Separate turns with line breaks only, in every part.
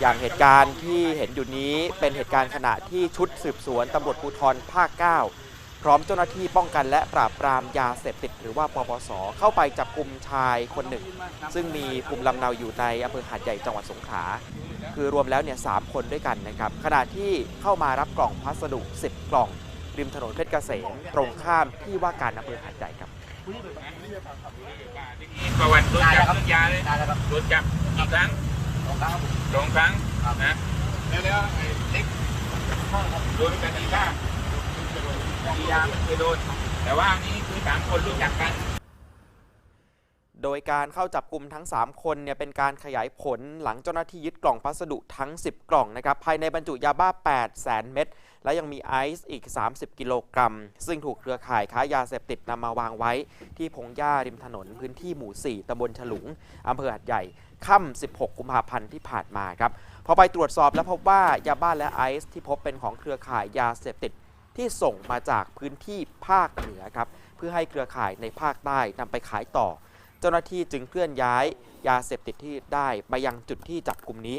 อย่างเหตุการณ์ที่เห็นอยู่นี้เป็นเหตุการณ์ขณะที่ชุดสืบสวนตำรวจภูธรภาค 9 พร้อมเจ้าหน้าที่ป้องกันและปราบปรามยาเสพติดหรือว่าปปส เข้าไปจับกลุ่มชายคนหนึ่ง ซึ่งมีภูมิลำเนาอยู่ในอำเภอหาดใหญ่จังหวัดสงขลาคือรวมแล้วเนี่ยสามคนด้วยกันนะครับขณะที่เข้ามารับกล่องพัสดุ 10 กล่องริมถนนเพชรเกษมตรงข้ามที่ว่าการอำเภอหาดใหญ่ครับ
ประวัติโดนจับยาเลย
ได้แล้วครับ
โดนจับกี่ครั้ง
ครั้งครับผม
สองครั้ง
ครับ
นะแล้วแล้วไอ้เล็กโดนคดีฆ่าคดียาไม่เคยโดนแต่ว่านี้คือสามคนรู้จักกัน
โดยการเข้าจับกลุ่มทั้ง 3 คนเนี่ยเป็นการขยายผลหลังเจ้าหน้าที่ยึดกล่องพัสดุทั้ง 10 กล่องนะครับภายในบรรจุยาบ้า8แสนเม็ดและยังมีไอซ์อีก 30 กิโลกรัม ซึ่งถูกเครือข่ายค้ายาเสพติดนำมาวางไว้ ที่พงหญ้าริมถนนพื้นที่หมู่ 4ตำบลฉลุงอำเภอหัดใหญ่ค่ำ 16 กุมภาพันธ์ที่ผ่านมาครับพอไปตรวจสอบแล้วพบว่ายาบ้าและไอซ์ที่พบเป็นของเครือข่ายยาเสพติดที่ส่งมาจากพื้นที่ภาคเหนือครับเพื่อให้เครือข่ายในภาคใต้นำไปขายต่อ เจ้าหน้าที่จึงเคลื่อนย้ายยาเสพติดที่ได้ไปยังจุดที่จับกลุ่มนี้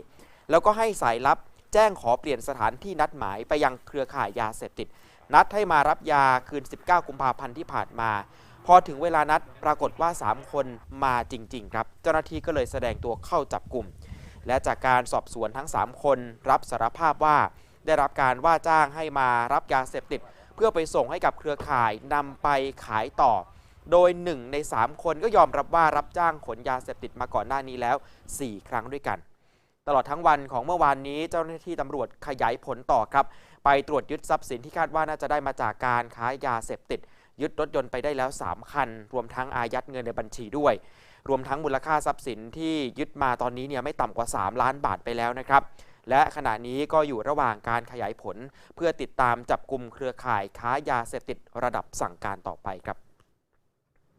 แล้วก็ให้สายลับแจ้งขอเปลี่ยนสถานที่นัดหมายไปยังเครือข่ายยาเสพติด นัดให้มารับยาคืน 19 กุมภาพันธ์ที่ผ่านมา พอถึงเวลานัดปรากฏว่า 3 คนมาจริง ๆ ครับ เจ้าหน้าที่ก็เลยแสดงตัวเข้าจับกลุ่ม และจากการสอบสวนทั้ง 3 คนรับสารภาพว่า ได้รับการว่าจ้างให้มารับยาเสพติด เพื่อไปส่งให้กับเครือข่ายนำไปขายต่อ โดย 1 ใน 3 คนก็ยอมรับว่ารับจ้างขนยาเสพติดมาก่อนหน้านี้แล้ว 4 ครั้งด้วยกัน ตลอดทั้งวันของเมื่อวานนี้เจ้าหน้าที่ตำรวจขยายผลต่อครับ ไปตรวจยึดทรัพย์สินที่คาดว่าน่าจะได้มาจากการค้ายาเสพติด ยึดรถยนต์ไปได้แล้ว 3 คัน รวมทั้งอายัดเงินในบัญชีด้วย รวมทั้งมูลค่าทรัพย์สินที่ยึดมาตอนนี้เนี่ยไม่ต่ำกว่า 3 ล้านบาทไปแล้วนะครับและขณะนี้ก็อยู่ระหว่างการขยายผล เพื่อติดตามจับกลุ่มเครือข่ายค้ายาเสพติดระดับสั่งการต่อไปครับ